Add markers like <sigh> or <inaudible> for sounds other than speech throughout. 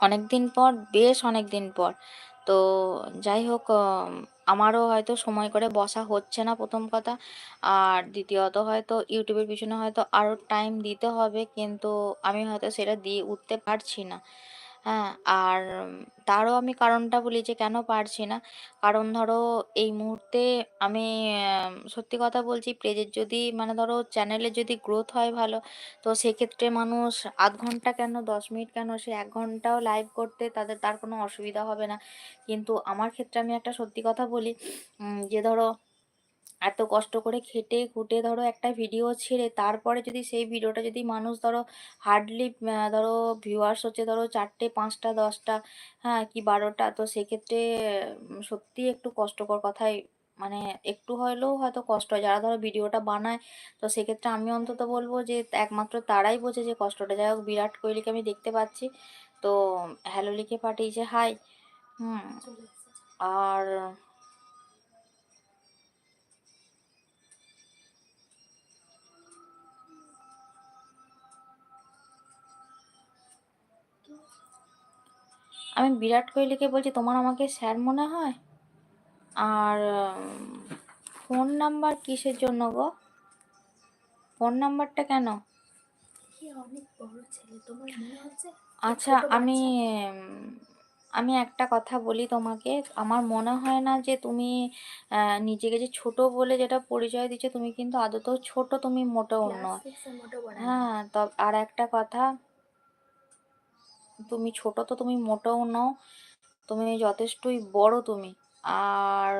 অনেক দিন পর, বেশ অনেক দিন পর। তো যাই হোক আমারও হয়তো সময় করে বসা হচ্ছে না প্রথম কথা। আর দ্বিতীয়ত হয়তো ইউটিউবের পিছনে হয়তো আরও টাইম দিতে হবে, কিন্তু আমি হয়তো সেটা দিয়ে উঠতে পারছি না। হ্যাঁ আর তারও আমি কারণটা বলি যে কেন পারছি না। কারণ ধরো এই মুহূর্তে আমি সত্যি কথা বলছি পেজের যদি মানে ধরো চ্যানেলের যদি গ্রোথ হয় ভালো, তো সেক্ষেত্রে মানুষ আধ ঘণ্টা কেন, দশ মিনিট কেন, সে এক ঘন্টাও লাইভ করতে তাদের, তার কোনো অসুবিধা হবে না। কিন্তু আমার ক্ষেত্রে আমি একটা সত্যি কথা বলি যে ধরো এত কষ্ট করে খেটে খুঁটে ধরো একটা ভিডিও ছেড়ে তারপরে যদি সেই ভিডিওটা যদি মানুষ ধরো হার্ডলি ধরো ভিউয়ার্স হচ্ছে ধরো চারটে, পাঁচটা, দশটা হ্যাঁ কি বারোটা, তো সেক্ষেত্রে সত্যি একটু কষ্টকর কথাই। মানে একটু হলেও হয়তো কষ্ট হয়। যারা ধরো ভিডিওটা বানায়, তো সেক্ষেত্রে আমি অন্তত বলব যে একমাত্র তারাই বোঝে যে কষ্টটা। যাই হোক, বিরাট কোহলিকে আমি দেখতে পাচ্ছি। তো, হ্যালো লিখে পাঠিয়েছে হাই হুম, আর আমি বিরাট কোহলিকে বলছি তোমার আমাকে স্যার মনে হয়? আর ফোন নাম্বার কিসের জন্য গো? ফোন নাম্বারটা কেন? আচ্ছা আমি আমি একটা কথা বলি তোমাকে। আমার মনে হয় না যে তুমি নিজেকে যে ছোট বলে যেটা পরিচয় দিচ্ছ তুমি কিন্তু আদতেও ছোট তুমি মোটেও নয়। হ্যাঁ তব আর একটা কথা তুমি ছোট তো তুমি মোটেও নও, তুমি যথেষ্টই বড় তুমি। আর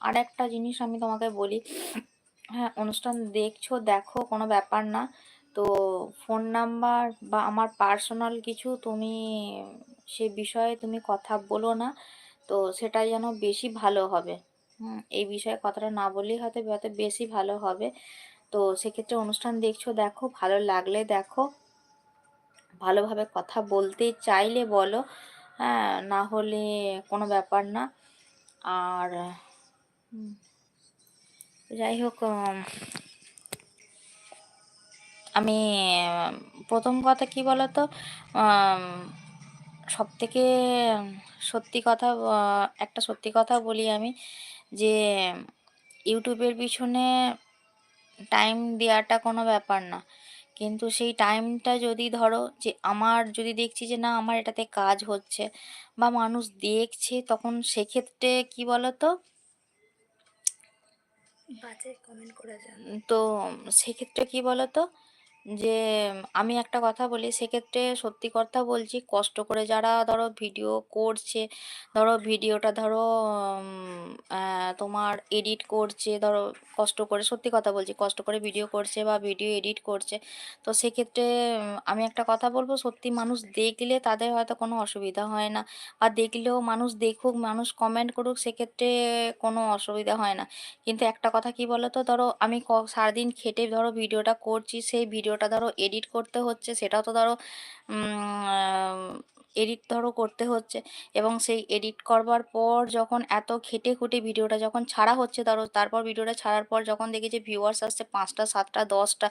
আর একটা জিনিস আমি তোমাকে বলি হ্যাঁ অনুষ্ঠান দেখছ, দেখো, কোনো ব্যাপার না। তো ফোন নাম্বার বা আমার পার্সোনাল কিছু তুমি সে বিষয়ে তুমি কথা বলো না, তো সেটা যেন বেশি ভালো হবে। হুম, এই বিষয়ে কথাটা না বললেই হয়তো হয়তো বেশি ভালো হবে। তো সেক্ষেত্রে অনুষ্ঠান দেখছ, দেখো, ভালো লাগলে দেখো। ভালোভাবে কথা বলতে চাইলে বলো। হ্যাঁ না হলে কোনো ব্যাপার না। আর যাই হোক আমি, প্রথম কথা কি বলতো? সব থেকে সত্যি কথা, একটা সত্যি কথা বলি আমি যে, ইউটিউবের পিছনে টাইম দেওয়াটা কোনো ব্যাপার না। কিন্তু সেই টাইমটা যদি ধরো যে আমার যদি দেখছি যে না আমার এটাতে কাজ হচ্ছে বা মানুষ দেখছে তখন সেক্ষেত্রে কি বলতো? তো সেক্ষেত্রে কি বলতো? যে আমি একটা কথা বলি, সেক্ষেত্রে সত্যি কথা বলছি, কষ্ট করে যারা ধরো ভিডিও করছে, ধরো ভিডিওটা ধরো তোমার এডিট করছে, ধরো কষ্ট করে, সত্যি কথা বলছি, কষ্ট করে ভিডিও করছে বা ভিডিও এডিট করছে, তো সেক্ষেত্রে আমি একটা কথা বলব, সত্যি মানুষ দেখলে তাদের হয়তো কোনো অসুবিধা হয় না, আর দেখলেও মানুষ দেখুক, মানুষ কমেন্ট করুক, সেক্ষেত্রে কোনো অসুবিধা হয় না, কিন্তু একটা কথা কি বলতো, ধরো আমি সারাদিন খেটে ধরো ভিডিওটা করছি, সেই ভিডিওটা ধরো এডিট করতে হচ্ছে, সেটাও তো ধরো এডিট ধরো করতে হচ্ছে। এবং সেই এডিট করবার পর যখন এত খেটে খুঁটে ভিডিওটা যখন ছাড়া হচ্ছে ধরো, তারপর ভিডিওটা ছাড়ার পর যখন দেখি যে ভিউয়ার্স আসছে পাঁচটা, সাতটা, দশটা,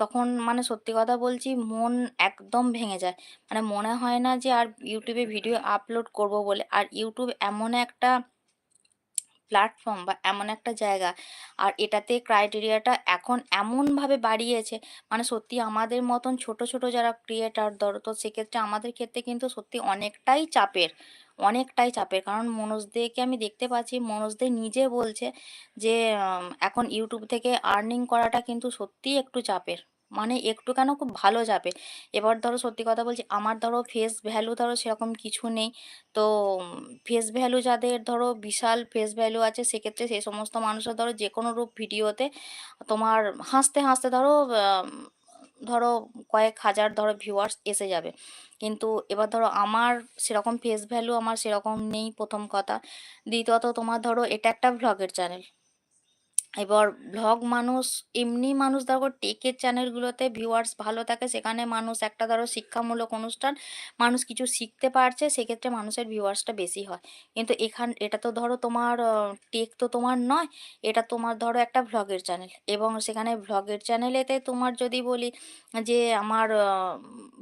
তখন মানে সত্যি কথা বলছি মন একদম ভেঙে যায়। মানে মনে হয় না যে আর ইউটিউবে ভিডিও আপলোড করব বলে। আর ইউটিউব এমন একটা প্ল্যাটফর্ম বা এমন একটা জায়গা। আর এটাতে ক্রাইটেরিয়াটা এখন এমনভাবে বাড়িয়েছে মানে সত্যি আমাদের মতন ছোট ছোট যারা ক্রিয়েটার ধরো, তো সেক্ষেত্রে আমাদের ক্ষেত্রে কিন্তু সত্যি অনেকটাই চাপের অনেকটাই চাপের। কারণ মনোজদেরকে আমি দেখতে পাচ্ছি মনোজদে নিজে বলছে যে এখন ইউটিউব থেকে আর্নিং করাটা কিন্তু সত্যিই একটু চাপের। মানে একটু কেন খুব ভালো যাবে। এবার ধরো সত্যি কথা বলছি, আমার ধরো ফেস ভ্যালু ধরো সেরকম কিছু নেই। তো ফেস ভ্যালু যাদের ধরো বিশাল ফেস ভ্যালু আছে, সেক্ষেত্রে সেই সমস্ত মানুষের ধরো যে কোনো রূপ ভিডিওতে তোমার হাসতে হাসতে ধরো ধরো কয়েক হাজার ধরো ভিউয়ার্স এসে যাবে। কিন্তু এবার ধরো আমার সেরকম ফেস ভ্যালু আমার সেরকম নেই প্রথম কথা। দ্বিতীয়ত তোমার ধরো এটা একটা ভ্লগের চ্যানেল এবার ভ্লগ মানুষ, এমনি মানুষ দেখো টেকের চ্যানেলগুলোতে ভিউয়ার্স ভালো থাকে, সেখানে মানুষ একটা ধরো শিক্ষামূলক অনুষ্ঠান, মানুষ কিছু শিখতে পারছে, সেক্ষেত্রে মানুষের ভিউয়ার্সটা বেশি হয়। কিন্তু এখান, এটা তো ধরো তোমার টেক তো তোমার নয়, এটা তোমার ধরো একটা ভ্লগের চ্যানেল এবং সেখানে ভ্লগের চ্যানেলেতে তোমার যদি বলি যে আমার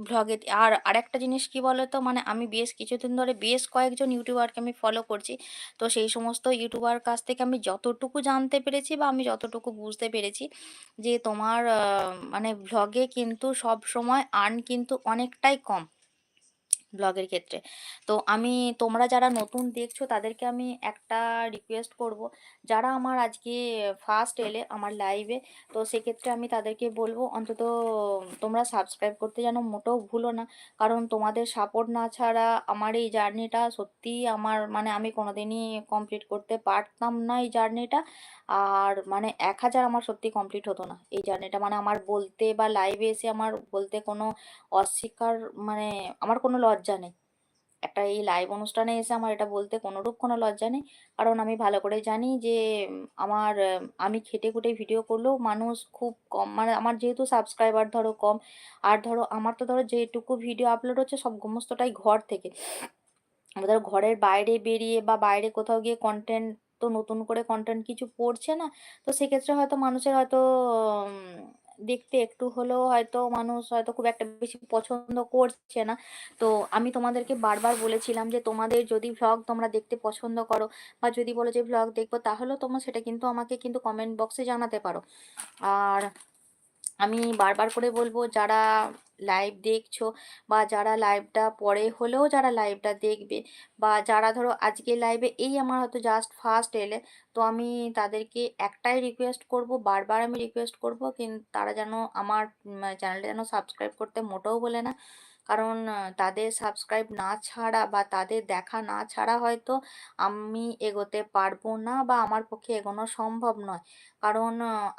ভ্লগে আর আরেকটা জিনিস কি বলো তো মানে আমি বেশ কিছুদিন ধরে বেশ কয়েকজন ইউটিউবারকে আমি ফলো করছি, তো সেই সমস্ত ইউটিউবার কাছ থেকে আমি যতটুকু জানতে পেরেছি বা আমি যতটুকু বুঝতে পেরেছি যে তোমার মানে ভ্লগে কিন্তু সব সময় আর্ন কিন্তু অনেকটাই কম। ব্লগের ক্ষেত্রে। তো আমি তোমরা যারা নতুন দেখছ তাদেরকে আমি একটা রিকোয়েস্ট করব, যারা আমার আজকে ফার্স্ট এলে আমার লাইভে তো সেক্ষেত্রে আমি তাদেরকে বলব অন্তত তোমরা সাবস্ক্রাইব করতে যেন মোটেও ভুলো না। কারণ তোমাদের সাপোর্ট না ছাড়া আমার এই জার্নিটা সত্যিই আমার মানে আমি কোনোদিনই কমপ্লিট করতে পারতাম না এই জার্নিটা। আর মানে ১০০০ আমার সত্যি কমপ্লিট হতো না এই জার্নিটা। মানে আমার বলতে বা লাইভে এসে আমার বলতে কোনো অস্বীকার মানে আমার কোনো লজ্জা নেই। একটা এই লাইভ অনুষ্ঠানে এসে আমার এটা বলতে কোনরূপ কোনো লজ্জা নেই। কারণ আমি ভালো করে জানি যে আমার আমি খেটে-খুঁটে ভিডিও করলেও মানুষ খুব কম মানে আমার যেহেতু সাবস্ক্রাইবার ধরো কম, আর ধরো আমার তো ধরো যেটুকু ভিডিও আপলোড হচ্ছে সব সমস্তটাই ঘর থেকে। ধরো ঘরের বাইরে বেরিয়ে বা বাইরে কোথাও গিয়ে কনটেন্ট তো নতুন করে কনটেন্ট কিছু পড়ছে না। তো সেক্ষেত্রে হয়তো মানুষের হয়তো দেখতে একটু হলেও হয়তো মানুষ হয়তো খুব একটা বেশি পছন্দ করছে না। তো আমি তোমাদেরকে বারবার বলেছিলাম যে তোমাদের যদি ভ্লগ তোমরা দেখতে পছন্দ করো বা যদি বলো যে ভ্লগ দেখব তাহলেও তোমরা সেটা কিন্তু আমাকে কিন্তু কমেন্ট বক্সে জানাতে পারো। আর আমি বারবার করে বলব যারা লাইভ দেখছ বা যারা লাইভটা পরে হলেও যারা লাইভটা দেখবে বা যারা ধরো আজকে লাইভে এই আমার হয়তো জাস্ট ফার্স্ট এলে, তো আমি তাদেরকে একটাই রিকোয়েস্ট করব, বারবার আমি রিকোয়েস্ট করব কিন্তু তারা যেন আমার চ্যানেলটা যেন সাবস্ক্রাইব করতে মোটেও বলে না। কারণ তাদের সাবস্ক্রাইব না ছাড়া বা তাদের দেখা না ছাড়া হয়তো আমি এগোতে পারব না বা আমার পক্ষে এগোনো সম্ভব নয়। কারণ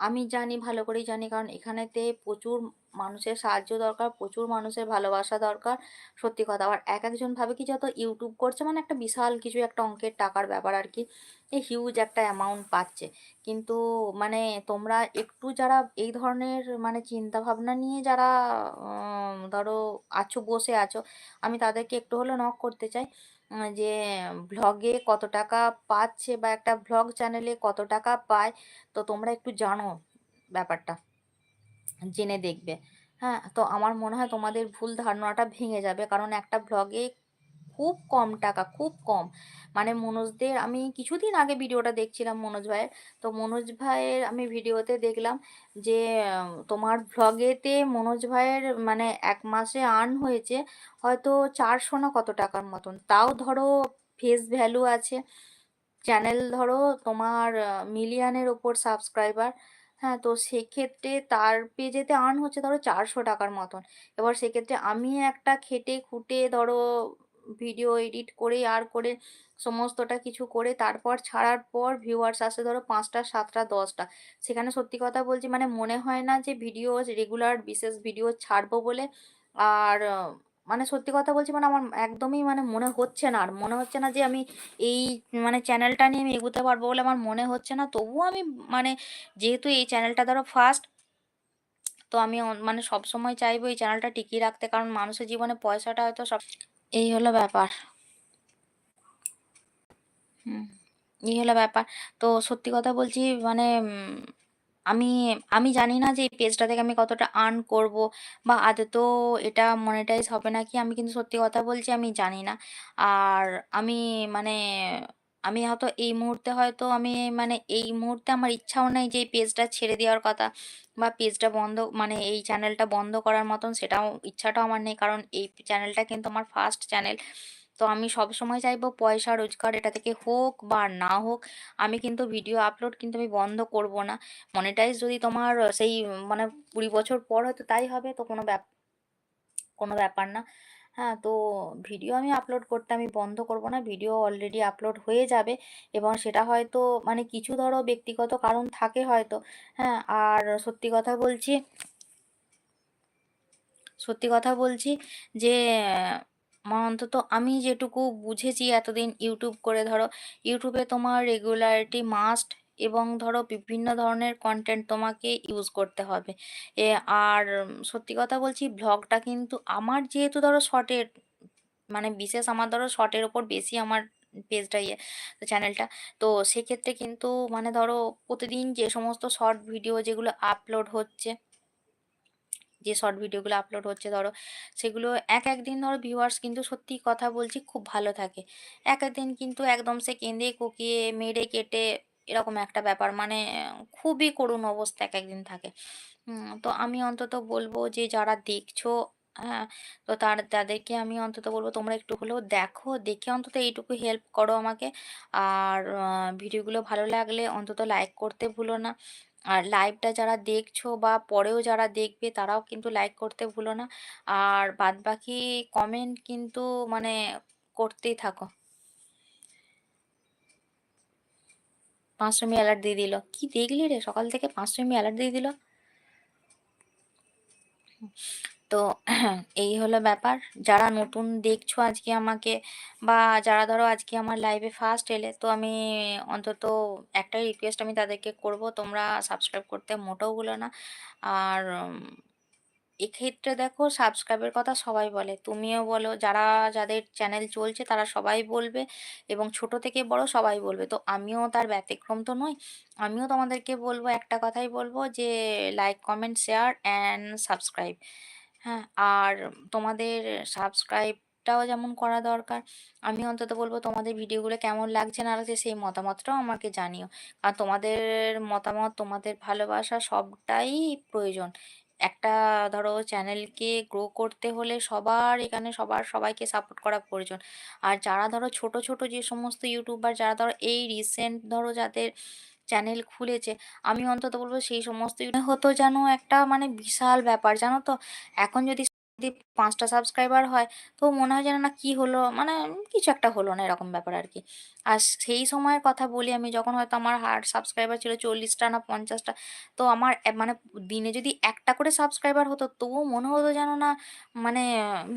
আমি জানি, ভালো করেই জানি, কারণ এখানেতে প্রচুর মানুষের সাহায্য দরকার, প্রচুর মানুষের ভালোবাসা দরকার। সত্যি কথা। আবার একেকজন ভাবে কি যত ইউটিউব করছে মানে একটা বিশাল কিছু একটা অঙ্কের টাকার ব্যাপার আর কি এই হিউজ একটা অ্যামাউন্ট পাচ্ছে। কিন্তু মানে তোমরা একটু যারা এই ধরনের মানে চিন্তাভাবনা নিয়ে যারা ধরো আছো, বসে আছো, আমি তাদেরকে একটু হলেও নক করতে চাই। যে ভ্লগে কত টাকা পাচ্ছে বা একটা ভ্লগ চ্যানেলে কত টাকা পায় তো তোমরা একটু জানো ব্যাপারটা। জেনে দেখবে। হ্যাঁ? তো আমার মনে হয় তোমাদের ভুল ধারণাটা ভেঙে যাবে। কারণ একটা ভ্লগে খুব কম টাকা, খুব কম। মানে মনোজদের আমি কিছুদিন আগে ভিডিওটা দেখছিলাম মনোজ ভাইয়ের। তো মনোজ ভাইয়ের আমি ভিডিওতে দেখলাম যে তোমার ভ্লগেতে মনোজ ভাইয়ের মানে এক মাসে আর্ন হয়েছে হয়তো ৪০০ না কত টাকার মতন। তাও ধরো ফেস ভ্যালু আছে। চ্যানেল ধরো তোমার মিলিয়নের ওপর সাবস্ক্রাইবার। হ্যাঁ, তো সেক্ষেত্রে তার পেজেতে আর্ন হচ্ছে ধরো চারশো টাকার মতন। এবার সেক্ষেত্রে আমি একটা খেটে খুঁটে ধরো ভিডিও এডিট করে আর করে সমস্তটা কিছু করে তারপর ছাড়ার পর ভিউয়ার্স আসে ধরো ৫ টা, ৭ টা, ১০ টা। সেখানে সত্যি কথা বলছি মানে মনে হয় না যে ভিডিও রেগুলার বিশেষ ভিডিও ছাড়বো বলে আর মানে সত্যি কথা বলছি মানে আমার একদমই মানে মনে হচ্ছে না আর। মনে হচ্ছে না যে আমি এই মানে চ্যানেলটা নিয়ে আমি এগোতে পারব বলে আমার মনে হচ্ছে না। তবুও আমি মানে যেহেতু এই চ্যানেলটা ধরো ফার্স্ট তো আমি মানে সবসময় চাইব এই চ্যানেলটা টিকিয়ে রাখতে। কারণ মানুষের জীবনে পয়সাটা হয়তো সব এই হলো ব্যাপার। হুম, এই হলো ব্যাপার। তো সত্যি কথা বলছি মানে আমি আমি জানি না যে এই পেজটা থেকে আমি কতটা আর্ন করব বা আদতেও এটা মনিটাইজ হবে নাকি আমি কিন্তু সত্যি কথা বলছি, আমি জানি না। আর আমি মানে আমি হয়তো এই মুহূর্তে হয়তো আমি মানে এই মুহূর্তে আমার ইচ্ছাও নেই যে এই পেজটা ছেড়ে দেওয়ার কথা বা পেজটা বন্ধ মানে এই চ্যানেলটা বন্ধ করার মতন সেটাও, ইচ্ছাটাও আমার নেই। কারণ এই চ্যানেলটা কিন্তু আমার ফার্স্ট চ্যানেল। তো আমি সব সময় চাইব পয়সা রোজগার এটা থেকে হোক বা না হোক আমি কিন্তু ভিডিও আপলোড কিন্তু আমি বন্ধ করব না। মনিটাইজ যদি তোমার সেই মানে ২০ বছর পর হয়তো তাই হবে তো কোনো ব্যাপ কোনো ব্যাপার না। হ্যাঁ, তো ভিডিও আমি আপলোড করতে আমি বন্ধ করব না। ভিডিও অলরেডি আপলোড হয়ে যাবে এবং সেটা হয়তো মানে কিছু ধরো ব্যক্তিগত কারণ থাকে হয়তো। হ্যাঁ, আর সত্যি কথা বলছি সত্যি কথা বলছি যে মা, অন্তত আমি যেটুকু বুঝেছি এতদিন ইউটিউব করে, ধরো ইউটিউবে তোমার রেগুলারিটি মাস্ট এবং ধরো বিভিন্ন ধরনের কন্টেন্ট তোমাকে ইউজ করতে হবে। এ, আর সত্যি কথা বলছি ভ্লগটা কিন্তু আমার যেহেতু ধরো শর্টের মানে বিশেষ আমার ধরো শর্টের ওপর বেশি আমার পেজটা ইয়ে চ্যানেলটা। তো সেক্ষেত্রে কিন্তু মানে ধরো প্রতিদিন যে সমস্ত শর্ট ভিডিও যেগুলো আপলোড হচ্ছে যে শর্ট ভিডিওগুলো আপলোড হচ্ছে ধরো, সেগুলো এক এক দিন ধরো ভিউয়ার্স কিন্তু সত্যি কথা বলছি খুব ভালো থাকে। এক এক দিন কিন্তু একদম সে কেঁদে, কুকিয়ে, মেরে, কেটে এরকম একটা ব্যাপার। মানে খুবই করুণ অবস্থা এক একদিন থাকে। তো আমি অন্তত বলব যে যারা দেখছ হ্যাঁ তো তার, তাদেরকে আমি অন্তত বলব তোমরা একটু হলেও দেখো, দেখে অন্তত এইটুকু হেল্প করো আমাকে। আর ভিডিওগুলো ভালো লাগলে অন্তত লাইক করতে ভুলো না। আর লাইভটা যারা দেখছ বা পরেও যারা দেখবে, তারাও কিন্তু লাইক করতে ভুলো না। আর বাদ বাকি কমেন্ট কিন্তু মানে করতেই থাকো। পাঁচশো অ্যালার্ট দিয়ে দিল। কি দেখলি রে? সকাল থেকে পাঁচশো অ্যালার্ট দিয়ে দিল। তো এই হলো ব্যাপার। যারা নতুন দেখছ আজকে আমাকে বা যারা ধরো আজকে আমার লাইভে ফার্স্ট এলে, তো আমি অন্তত একটাই রিকোয়েস্ট আমি তাদেরকে করব, তোমরা সাবস্ক্রাইব করতে মোটেও ভুলো না। আর এক্ষেত্রে দেখো সাবস্ক্রাইবের কথা সবাই বলে। তুমিও বলো, যারা, যাদের চ্যানেল চলছে তারা সবাই বলবে এবং ছোট থেকে বড় সবাই বলবে। তো আমিও তার ব্যতিক্রম তো নই, আমিও তোমাদেরকে বলব, একটা কথাই বলব যে like comment share and subscribe হ্যাঁ। আর তোমাদের সাবস্ক্রাইবটাও যেমন করা দরকার, আমি অন্তত বলব তোমাদের ভিডিওগুলো কেমন লাগছে না লাগছে সেই মতামতটাও আমাকে জানিও। কারণ তোমাদের মতামত, তোমাদের ভালোবাসা সবটাই প্রয়োজন। একটা ধরো চ্যানেলকে গ্রো করতে হলে সবার এখানে সবার সবাইকে সাপোর্ট করা প্রয়োজন। আর যারা ধরো ছোট ছোট যে সমস্ত ইউটিউবার যারা ধরো এই রিসেন্ট ধরো যাদের চ্যানেল খুলেছে। আমি অন্তত বলব সেই সমস্ত হতো যেন একটা মানে বিশাল ব্যাপার, জানো তো? এখন যদি যদি পাঁচটা সাবস্ক্রাইবার হয়, তো মনে হয় যেন না কি হলো মানে কিছু একটা হলো না এরকম ব্যাপার আর কি। আর সেই সময়ের কথা বলি আমি, যখন হয়তো আমার হার সাবস্ক্রাইবার ছিল চল্লিশটা না পঞ্চাশটা, তো আমার মানে দিনে যদি একটা করে সাবস্ক্রাইবার হতো, তবুও মনে হতো যেন না মানে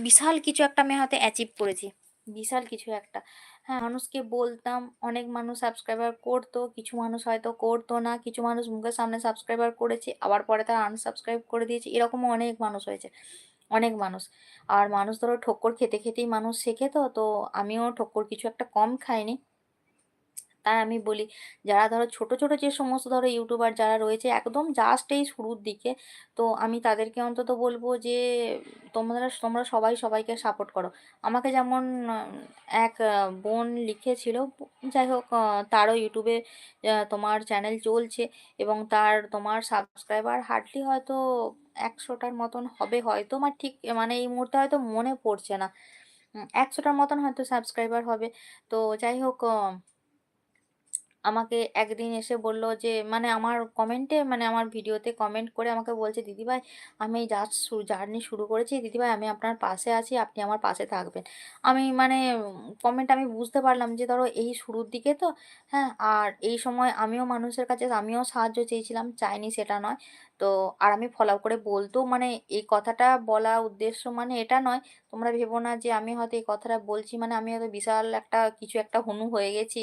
বিশাল কিছু একটা আমি হয়তো অ্যাচিভ করেছি। বিশাল কিছু একটা। হ্যাঁ মানুষকে বলতাম, অনেক মানুষ সাবস্ক্রাইবার করতো, কিছু মানুষ হয়তো করতো না, কিছু মানুষ মুখের সামনে সাবস্ক্রাইবার করেছে, আবার পরে তারা আনসাবস্ক্রাইব করে দিয়েছে এরকম অনেক মানুষ হয়েছে, অনেক মানুষ। আর মানুষ ধরো ঠোক্কর খেতে খেতেই মানুষ শেখে তো তো আমিও ঠোক্কর কিছু একটা কম খাইনি। তাই আমি বলি যারা ধরো ছোট, ছোট যে সমস্ত ধরো ইউটিউবার যারা রয়েছে একদম জাস্ট এই শুরুর দিকে, তো আমি তাদেরকে অন্তত বলব যে তোমরা তোমরা সবাই সবাইকে সাপোর্ট করো। আমাকে যেমন এক বোন লিখেছিল, যাই হোক তারও ইউটিউবে তোমার চ্যানেল চলছে এবং তার তোমার সাবস্ক্রাইবার হার্ডলি হয়তো একশোটার মতন হবে হয়তো আমার ঠিক মানে এই মুহূর্তে হয়তো মনে পড়ছে না। একশোটার মতন হয়তো সাবস্ক্রাইবার হবে। তো যাই হোক আমাকে একদিন এসে বলল যে মানে আমার কমেন্টে মানে আমার ভিডিওতে কমেন্ট করে আমাকে বলছে, দিদিভাই, আমি জাস্ট জার্নি শুরু করেছি, দিদিভাই, আমি আপনার পাশে আছি, আপনি আমার পাশে থাকবেন। আমি মানে কমেন্ট আমি বুঝতে পারলাম যে, ধরো, এই শুরুর দিকে তো হ্যাঁ আর এই সময় আমিও মানুষের কাছে, আমিও সাহায্য চেয়েছিলাম, চাইনি সেটা নয়। তো, আর আমি ফলো করে বলতো মানে এই কথাটা বলা উদ্দেশ্য মানে এটা নয়। তোমরা ভেবো না যে, আমি হয়তো এই কথাটা বলছি মানে আমি হয়তো বিশাল একটা, কিছু একটা হনু হয়ে গেছি।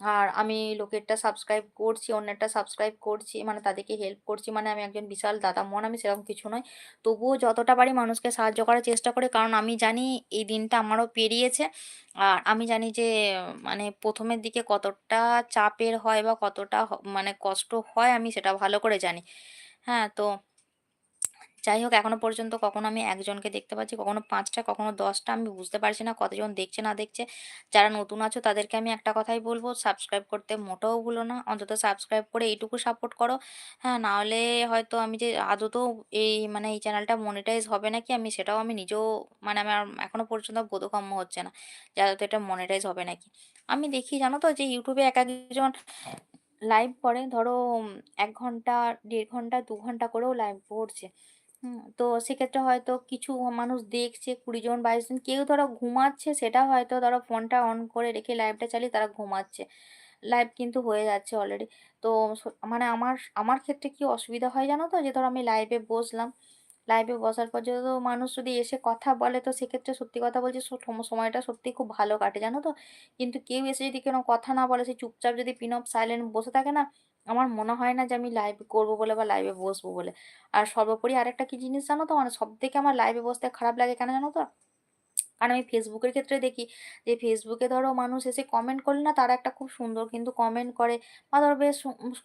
আর আমি লোকেরটা সাবস্ক্রাইব করছি, অন্যেরটা সাবস্ক্রাইব করছি। মানে তাদেরকে হেল্প করছি মানে আমি একজন বিশাল দাদা মন আমি সেরকম কিছু নয়। তবুও যতটা পারি মানুষকে সাহায্য করার চেষ্টা করি। কারণ আমি জানি এই দিনটা আমারও পেরিয়েছে। আর আমি জানি যে মানে প্রথমের দিকে কতটা চাপের হয় বা কতটা মানে কষ্ট হয় আমি সেটা ভালো করে জানি। হ্যাঁ, তো যাই হোক এখনও পর্যন্ত কখনো আমি একজনকে দেখতে পাচ্ছি, কখনো পাঁচটা কখনো দশটা আমি বুঝতে পারছি না কতজন দেখছে না দেখছে। যারা নতুন আছো তাদেরকে আমি একটা কথাই বলব সাবস্ক্রাইব করতে মোটেও ভুলো না। অন্তত সাবস্ক্রাইব করে এইটুকু সাপোর্ট করো। হ্যাঁ, নাহলে হয়তো আমি যে আদতেও এই মানে এই চ্যানেলটা মনিটাইজ হবে নাকি আমি সেটাও আমি নিজেও মানে আমার এখনও পর্যন্ত বোধগম্য হচ্ছে না। যে আদতে এটা মনিটাইজ হবে নাকি। আমি দেখি জানো তো যে ইউটিউবে এক একজন লাইভ করে ধরো এক ঘণ্টা, দেড় ঘণ্টা, দু ঘণ্টা করেও লাইভ করছে। হুম, তো সেক্ষেত্রে হয়তো কিছু মানুষ দেখছে ২০ জন ২২ জন কেউ ধরো ঘুমাচ্ছে সেটা হয়তো ধরো ফোনটা অন করে রেখে লাইভটা চালিয়ে তারা ঘুমাচ্ছে। লাইভ কিন্তু হয়ে যাচ্ছে অলরেডি। তো মানে আমার আমার ক্ষেত্রে কি অসুবিধা হয় জানো তো? যে ধরো আমি লাইভে বসলাম লাইভে বসার পর যত মানুষ যদি এসে কথা বলে তো সেক্ষেত্রে সত্যি কথা বলছি সময়টা সত্যিই খুব ভালো কাটে, জানো তো? কিন্তু কেউ এসে যদি কোনো কথা না বলে, সে চুপচাপ যদি পিন অফ সাইলেন্ট বসে থাকে না, আমার মনে হয় না যে আমি লাইভ করব বলে বা লাইভে বসবো বলে। আর সর্বোপরি আরেকটা কি জিনিস জানো তো? মানে সব থেকে আমার লাইভে বসতে খারাপ লাগে কেন জানো তো? কারণ আমি ফেসবুকের ক্ষেত্রে দেখি যে ফেসবুকে ধরো মানুষ এসে কমেন্ট করলে না তারা একটা খুব সুন্দর কিন্তু কমেন্ট করে বা ধরো বেশ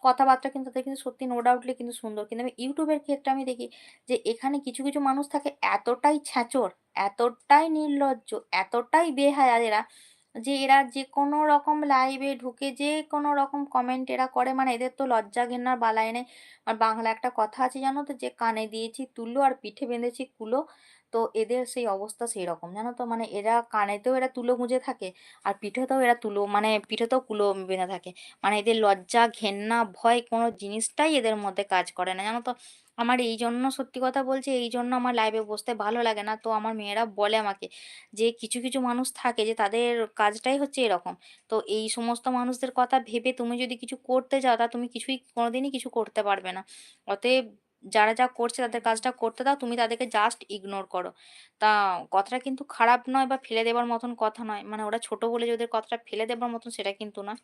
কথাবার্তা কিন্তু তাদের কিন্তু সত্যি নো ডাউটলি কিন্তু সুন্দর। কিন্তু আমি ইউটিউবের ক্ষেত্রে আমি দেখি যে এখানে কিছু, কিছু মানুষ থাকে এতটাই ছ্যাঁচড়, এতটাই নির্লজ্জ, এতটাই বেহায়া এরা যে এরা যে কোনো রকম লাইভে ঢুকে যে কোনো রকম কমেন্ট এরা করে মানে এদের তো লজ্জা ঘেন্নার বালাই নেই। আর বাংলা একটা কথা আছে জানো তো? যে কানে দিয়েছি তুলো আর পিঠে বেঁধেছি কুলো। তো এদের সেই অবস্থা সেই রকম জানো তো? মানে এরা কানেতেও এরা তুলো গুঁজে থাকে আর পিঠেতেও এরা তুলো মানে পিঠেতেও কুলো বেঁধে থাকে। মানে এদের লজ্জা, ঘেন্না, ভয় কোনো জিনিসটাই এদের মধ্যে কাজ করে না জানো তো? আমার এই জন্য সত্যি কথা বলছি এইজন্য আমার লাইভে বসতে ভালো লাগে না। তো আমার মেয়েরা বলে আমাকে যে কিছু, কিছু মানুষ থাকে যে তাদের কাজটাই হচ্ছে এরকম। তো এই সমস্ত মানুষদের কথা ভেবে তুমি যদি কিছু করতে যাও তা তুমি কিছুই কোনোদিনই কিছু করতে পারবে না। অতএব যারা যা করছে তাদের কাজটা করতে দাও। তুমি তাদেরকে জাস্ট ইগনোর করো। তা কথাটা কিন্তু খারাপ নয় বা ফেলে দেবার মতন কথা নয়। মানে ওরা ছোট বলে যে ওদের কথাটা ফেলে দেবার মতন সেটা কিন্তু না।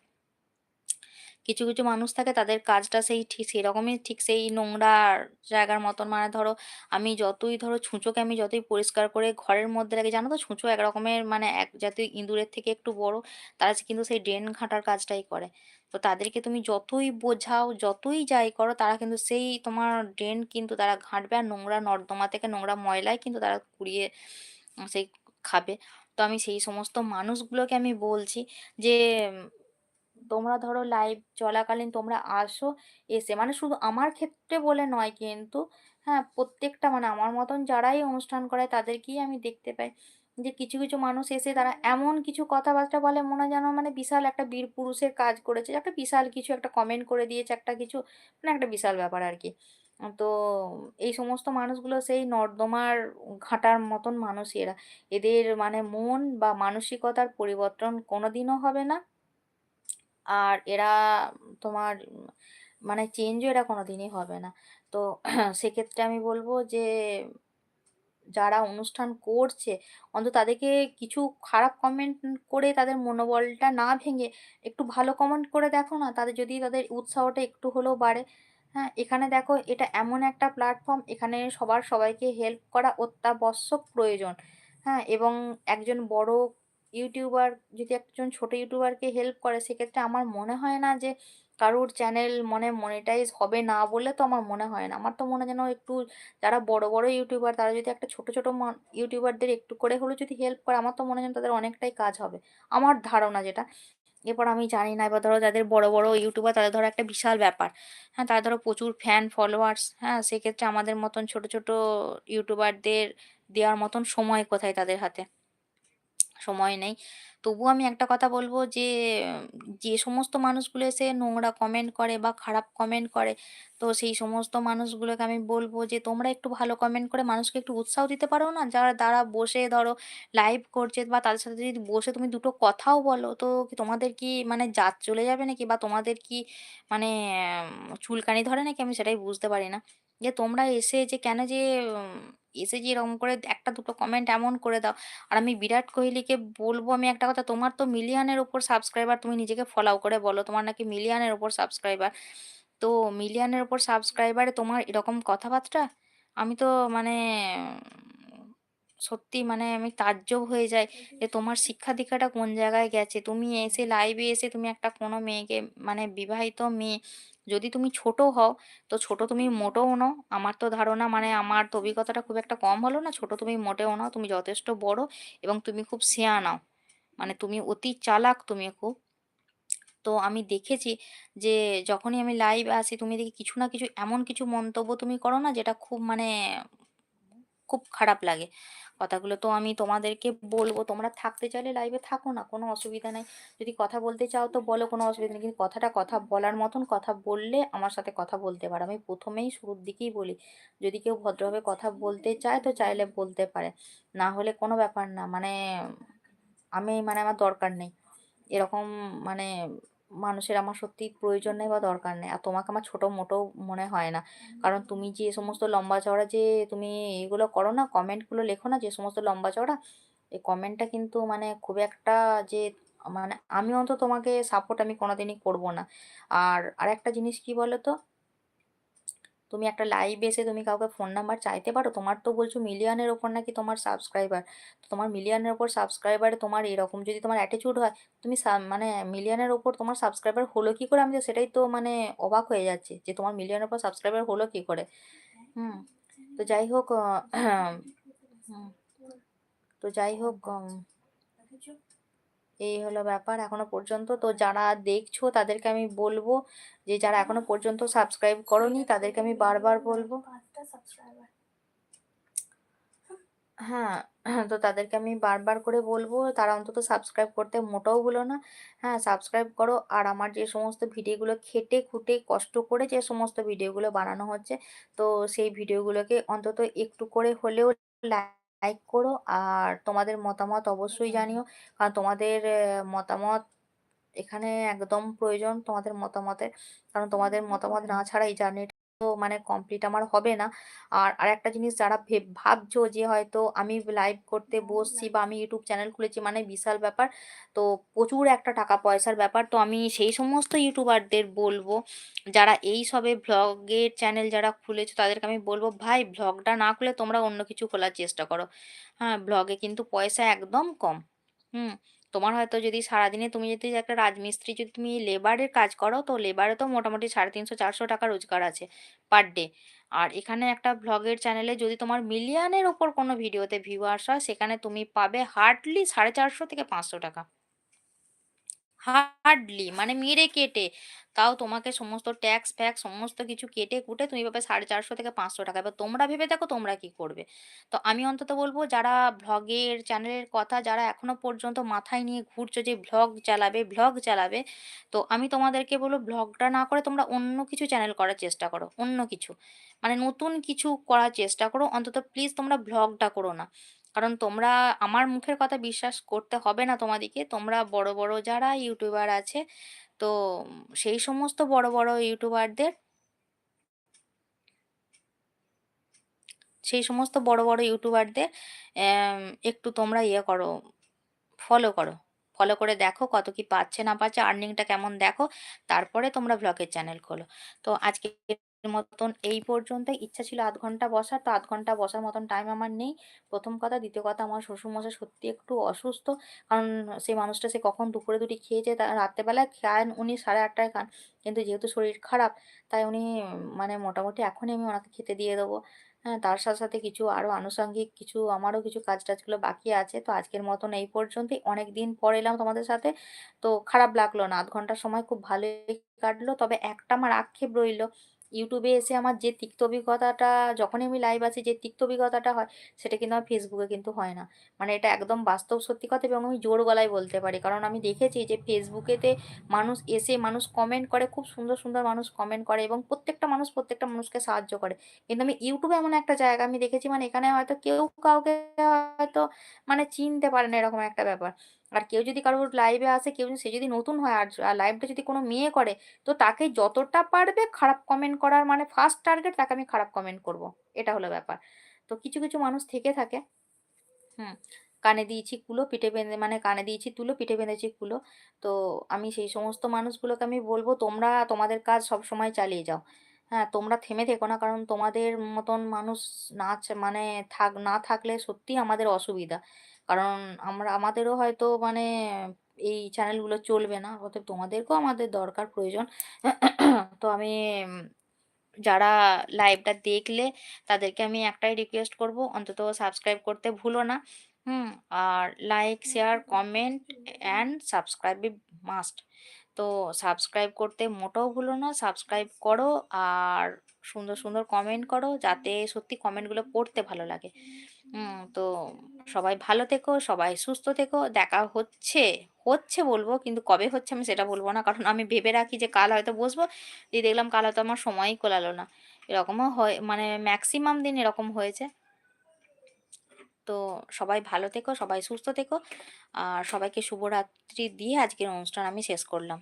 কিছু, কিছু মানুষ থাকে তাদের কাজটা সেই ঠিক সেরকমই ঠিক সেই নোংরা জায়গার মতন মানে ধরো আমি যতই ধরো ছুঁচোকে আমি যতই পরিষ্কার করে ঘরের মধ্যে রাখি জানো তো ছুঁচো এক রকমের মানে এক জাতীয় ইঁদুরের থেকে একটু বড় তারা কিন্তু সেই ড্রেন ঘাঁটার কাজটাই করে। তো তাদেরকে তুমি যতই বোঝাও, যতই যাই করো তারা কিন্তু সেই তোমার ড্রেন কিন্তু তারা ঘাঁটবে আর নোংরা নর্দমা থেকে নোংরা ময়লায় কিন্তু তারা কুড়িয়ে সেই খাবে। তো আমি সেই সমস্ত মানুষগুলোকে আমি বলছি যে তোমরা ধরো লাইভ চলাকালীন তোমরা আসো, এসে মানে শুধু আমার ক্ষেত্রে বলে নয় কিন্তু, হ্যাঁ? প্রত্যেকটা মানে আমার মতন যারাই অনুষ্ঠান করায় তাদেরকেই আমি দেখতে পাই। যে কিছু, কিছু মানুষ এসে তারা এমন কিছু কথাবার্তা বলে মনে যেন মানে বিশাল একটা বীর পুরুষের কাজ করেছে। একটা বিশাল কিছু একটা কমেন্ট করে দিয়েছে একটা কিছু, মানে একটা বিশাল ব্যাপার আর কি তো এই সমস্ত মানুষগুলো সেই নর্দমার ঘাটার মতন মানুষ এরা। এদের মানে মন বা মানসিকতার পরিবর্তন কোনোদিনও হবে না। আর এরা তোমার মানে চেঞ্জও এরা কোনো দিনই হবে না। তো <clears throat> সেক্ষেত্রে আমি বলব যে, যারা অনুষ্ঠান করছে, অন্তত তাদেরকে কিছু খারাপ কমেন্ট করে তাদের মনোবলটা না ভেঙে একটু ভালো কমেন্ট করে দেখো না। তাদের যদি তাদের উৎসাহটা একটু হলেও বাড়ে। হ্যাঁ? এখানে দেখো এটা এমন একটা প্ল্যাটফর্ম এখানে সবার সবাইকে হেল্প করা অত্যাবশ্যক প্রয়োজন। হ্যাঁ? এবং একজন বড় ইউটিউবার যদি একজন ছোট ইউটিউবারকে হেল্প করে সেক্ষেত্রে আমার মনে হয় না যে কারোর চ্যানেল মানে মনিটাইজ হবে না বলে তো আমার মনে হয় না। আমার তো মনে যেন একটু যারা বড়, বড় ইউটিউবার তারা যদি একটা ছোট, ছোট ইউটিউবারদের একটু করে হলেও যদি হেল্প করে আমার তো মনে যেন তাদের অনেকটাই কাজ হবে। আমার ধারণা যেটা। এরপর আমি জানি না এবার ধরো যাদের বড়, বড় ইউটিউবার তাদের ধরো একটা বিশাল ব্যাপার। হ্যাঁ, তারা ধরো প্রচুর ফ্যান ফলোয়ার্স, হ্যাঁ? সেক্ষেত্রে আমাদের মতন ছোট, ছোট ইউটিউবারদের দেওয়ার মতন সময় কোথায় তাদের হাতে? সময় নেই। তবুও আমি একটা কথা বলব যে, যে সমস্ত মানুষগুলো এসে নোংরা কমেন্ট করে বা খারাপ কমেন্ট করে, তো সেই সমস্ত মানুষগুলোকে আমি বলব যে, তোমরা একটু ভালো কমেন্ট করে মানুষকে একটু উৎসাহ দিতে পারো না? যারা তারা বসে ধরো লাইভ করছে বা তাদের সাথে যদি বসে তুমি দুটো কথাও বলো, তো তোমাদের কি মানে জাত চলে যাবে নাকি? বা তোমাদের কি মানে চুলকানি ধরে নাকি? আমি সেটাই বুঝতে পারি না। যে তোমরা এসে যে কেন যে এসে যে এরকম করে একটা দুটো কমেন্ট এমন করে দাও আর আমি বিরাট কোহলিকে বলব আমি একটা কথা, তোমার তো মিলিয়নের উপর সাবস্ক্রাইবার তুমি নিজেকে ফলাও করে বলো। তোমার নাকি মিলিয়নের উপর সাবস্ক্রাইবার। তো মিলিয়নের উপর সাবস্ক্রাইবারে তোমার এরকম কথাবার্তা? আমি তো মানে সত্যি মানে আমি তাজ্জব হয়ে যাই যে তোমার শিক্ষা-দীক্ষাটা কোন জায়গায় গেছে? তুমি এসে লাইভে এসে তুমি একটা কোনো মেয়েকে মানে বিবাহিত মেয়ে যদি তুমি ছোট হও, তো ছোট তুমি মোটেও নও। আমার তো ধারণা মানে আমার তো অভিজ্ঞতাটা খুব একটা কম হলো না। ছোট তুমি মোটেও নাও তুমি যথেষ্ট বড় এবং তুমি খুব শেয়া নাও মানে তুমি অতি চালাক তুমি খুব। তো আমি দেখেছি যে যখনই আমি লাইভ আসি তুমি দেখি কিছু না কিছু এমন কিছু মন্তব্য তুমি করো না যেটা খুব মানে খুব খারাপ লাগে কথাগুলো। তো আমি তোমাদেরকে বলব তোমরা থাকতে চাইলে লাইভে থাকো না, কোনো অসুবিধা নাই। যদি কথা বলতে চাও তো বলো কোনো অসুবিধা নেই। কিন্তু কথাটা কথা বলার মতন কথা বললে আমার সাথে কথা বলতে পারো। আমি প্রথমেই শুরুর দিকেই বলি, যদি কেউ ভদ্রভাবে কথা বলতে চায় তো চাইলে বলতে পারে। না হলে কোনো ব্যাপার না। মানে আমি মানে আমার দরকার নেই। এরকম মানে মানুষের আমার সত্যি প্রয়োজন নেই বা দরকার নেই। আর তোমাকে আমার ছোটো মোটো মনে হয় না। কারণ তুমি যে সমস্ত লম্বা চওড়া যে তুমি এগুলো করো না কমেন্টগুলো লেখো না যে সমস্ত লম্বা চওড়া এই কমেন্টটা কিন্তু মানে খুব একটা যে মানে আমি অন্তত তোমাকে সাপোর্ট আমি কোনোদিনই করব না। আর আর একটা জিনিস কি বলো তো তুমি একটা লাইভ এসে তুমি কাউকে ফোন নাম্বার চাইতে পারো, তোমার তো বলছো মিলিয়নের ওপর নাকি তোমার সাবস্ক্রাইবার তো তোমার মিলিয়নের ওপর সাবস্ক্রাইবারে তোমার এরকম যদি তোমার অ্যাটিটিউড হয়, তুমি মানে মিলিয়নের ওপর তোমার সাবস্ক্রাইবার হলো কি করে? আমি তো সেটাই তো মানে অবাক হয়ে যাচ্ছে যে তোমার মিলিয়নের ওপর সাবস্ক্রাইবার হলো কি করে? হুম, তো যাই হোক <clears throat> তো যাই হোক এই হলো ব্যাপার এখনও পর্যন্ত। তো যারা দেখছ তাদেরকে আমি বলব যে যারা এখনও পর্যন্ত সাবস্ক্রাইব করোনি তাদেরকে আমি বারবার বলব। হ্যাঁ তো তাদেরকে আমি বারবার করে বলব, তারা অন্তত সাবস্ক্রাইব করতে মোটাও ভুলো না। হ্যাঁ সাবস্ক্রাইব করো আর আমার যে সমস্ত ভিডিওগুলো খেটে খুঁটে কষ্ট করে যে সমস্ত ভিডিওগুলো বানানো হচ্ছে, তো সেই ভিডিওগুলোকে অন্তত একটু করে হলেও লাইক করো। আর তোমাদের মতামত অবশ্যই জানিও। কারণ তোমাদের মতামত এখানে একদম প্রয়োজন তোমাদের মতামতের। কারণ তোমাদের মতামত না ছাড়া এই জার্নিটা তো মানে কমপ্লিট আমার হবে না। আর আর একটা জিনিস যারা ভেব- ভাবছ যে হয়তো আমি লাইভ করতে বসছি বা আমি ইউটিউব চ্যানেল খুলেছি মানে বিশাল ব্যাপার। তো প্রচুর একটা টাকা পয়সার ব্যাপার। তো আমি সেই সমস্ত ইউটিউবারদের বলব, যারা এই সবে ভ্লগের চ্যানেল যারা খুলেছো তাদেরকে আমি বলব, ভাই ভ্লগটা না খুলে তোমরা অন্য কিছু খোলার চেষ্টা করো। হ্যাঁ ভ্লগে কিন্তু পয়সা একদম কম। হুম তোমার হয়তো যদি সারাদিনে তুমি যদি একটা রাজমিস্ত্রি যদি তুমি লেবারের কাজ করো, তো লেবারে তো মোটামুটি সাড়ে তিনশো, চারশো টাকা রোজগার আছে পার ডে আর এখানে একটা ভ্লগের চ্যানেলে যদি তোমার মিলিয়নের ওপর কোনো ভিডিওতে ভিউয়ার্স হয়, সেখানে তুমি পাবে হার্ডলি সাড়ে চারশো থেকে পাঁচশো টাকা। হার্ডলি মানে মেরে কেটে। তাও তোমাকে সমস্ত ট্যাক্স ফ্যাক্স সমস্ত কিছু কেটে কুটে তুমি পাবে সাড়ে চারশো থেকে পাঁচশো টাকা। এবার তোমরা ভেবে দেখো তোমরা কি করবে। তো আমি অন্তত বলব যারা ভ্লগের চ্যানেলের কথা যারা এখনও পর্যন্ত মাথায় নিয়ে ঘুরছো যে ভ্লগ চালাবে ভ্লগ চালাবে, তো আমি তোমাদেরকে বলব ভ্লগটা না করে তোমরা অন্য কিছু চ্যানেল করার চেষ্টা করো, অন্য কিছু। মানে নতুন কিছু করার চেষ্টা করো। অন্তত প্লিজ তোমরা ভ্লগটা করো না। কারণ তোমরা আমার মুখের কথা বিশ্বাস করতে হবে না তোমাদেরকে। তোমরা বড় বড় যারা ইউটিউবার আছে, তো সেই সমস্ত বড় বড় ইউটিউবারদের সেই সমস্ত বড় বড় ইউটিউবারদের একটু তোমরা ইয়ে করো ফলো করো। ফলো করে দেখো কত কি পাচ্ছে না পাচ্ছে আর্নিংটা কেমন দেখো, তারপরে তোমরা ভ্লগের চ্যানেল খোলো। তো আজকে মতন এই পর্যন্ত ইচ্ছা ছিল আধ ঘণ্টা বসার, তো আধ ঘণ্টা বসার মতন টাইম আমার নেই। প্রথম কথা। দ্বিতীয় কথা, আমার শ্বশুরমশাই সত্যি একটু অসুস্থ। কারণ সেই মানুষটা সে কখন দুপুরে দুটি খেয়েছে, তা রাত্রেবেলায় খান উনি সাড়ে আটটায় খান। কিন্তু যেহেতু শরীর খারাপ, তাই উনি মানে মোটামুটি এখনই আমি ওনাকে খেতে দিয়ে দেবো। হ্যাঁ তার সাথে সাথে কিছু আরও আনুষঙ্গিক কিছু, আমারও কিছু কাজ টাজগুলো বাকি আছে। তো আজকের মতন এই পর্যন্তই। অনেক দিন পর এলাম তোমাদের সাথে। তো খারাপ লাগল না। আধ ঘণ্টার সময় খুব ভালোই কাটলো। তবে একটা আমার আক্ষেপ রইল। ইউটিউবে এসে আমার যে তিক্ত অভিজ্ঞতাটা, যখনই আমি লাইভ আসি যে তিক্ত অভিজ্ঞতাটা হয়, সেটা কিন্তু আমার ফেসবুকে কিন্তু হয় না। মানে এটা একদম বাস্তব সত্যি কথা এবং আমি জোর গলায় বলতে পারি। কারণ আমি দেখেছি যে ফেসবুকেতে মানুষ এসে মানুষ কমেন্ট করে, খুব সুন্দর সুন্দর মানুষ কমেন্ট করে এবং প্রত্যেকটা মানুষ প্রত্যেকটা মানুষকে সাহায্য করে। কিন্তু আমি ইউটিউবে এমন একটা জায়গা, আমি দেখেছি মানে এখানে হয়তো কেউ কাউকে হয়তো মানে চিনতে পারে না এরকম একটা ব্যাপার। আর কেউ যদি কারোর লাইভে আসে, কেউ সে যদি নতুন হয় আর লাইভটা যদি কোনো মেয়ে করে, তো তাকে যতটা পারবে খারাপ কমেন্ট করার মানে ফার্স্ট টার্গেট তাকে আমি খারাপ কমেন্ট করব। এটা হলো ব্যাপার। তো কিছু কিছু মানুষ থেকে থাকে। হুম, কানে দিয়েছি কুলো, পিঠে বেঁধে মানে কানে দিয়েছি তুলো, পিঠে বেঁধেছি কুলো। তো আমি সেই সমস্ত মানুষগুলোকে আমি বলব, তোমরা তোমাদের কাজ সব সময় চালিয়ে যাও। হ্যাঁ তোমরা থেমে থেকো না, কারণ তোমাদের মতন মানুষ না মানে থাক, না থাকলে সত্যি আমাদের অসুবিধা। কারণ আমরা আমাদেরও হয়তো মানে এই চ্যানেলগুলো চলবে না। অতএব তোমাদেরকেও আমাদের দরকার প্রয়োজন। তো আমি যারা লাইভটা দেখলে তাদেরকে আমি একটাই রিকোয়েস্ট করব অন্তত সাবস্ক্রাইব করতে ভুলো না। হুম আর like share comment and subscribe must তো সাবস্ক্রাইব করতে মোটেও ভুলো না সাবস্ক্রাইব করো আর সুন্দর সুন্দর কমেন্ট করো যাতে সত্যি কমেন্টগুলো পড়তে ভালো লাগে। হুম, তো সবাই ভালো থেকো, সবাই সুস্থ থেকো। দেখা হচ্ছে হচ্ছে বলব, কিন্তু কবে হচ্ছে আমি সেটা বলব না। কারণ আমি ভেবে রাখি যে কাল হয়তো বসবো, দিয়ে দেখলাম কাল হয়তো আমার সময়ই কোলালো না। এরকমও হয় মানে ম্যাক্সিমাম দিন এরকম হয়েছে। তো সবাই ভালো থেকো, সবাই সুস্থ থেকো। আর সবাইকে শুভরাত্রি দিয়ে আজকের অনুষ্ঠান আমি শেষ করলাম।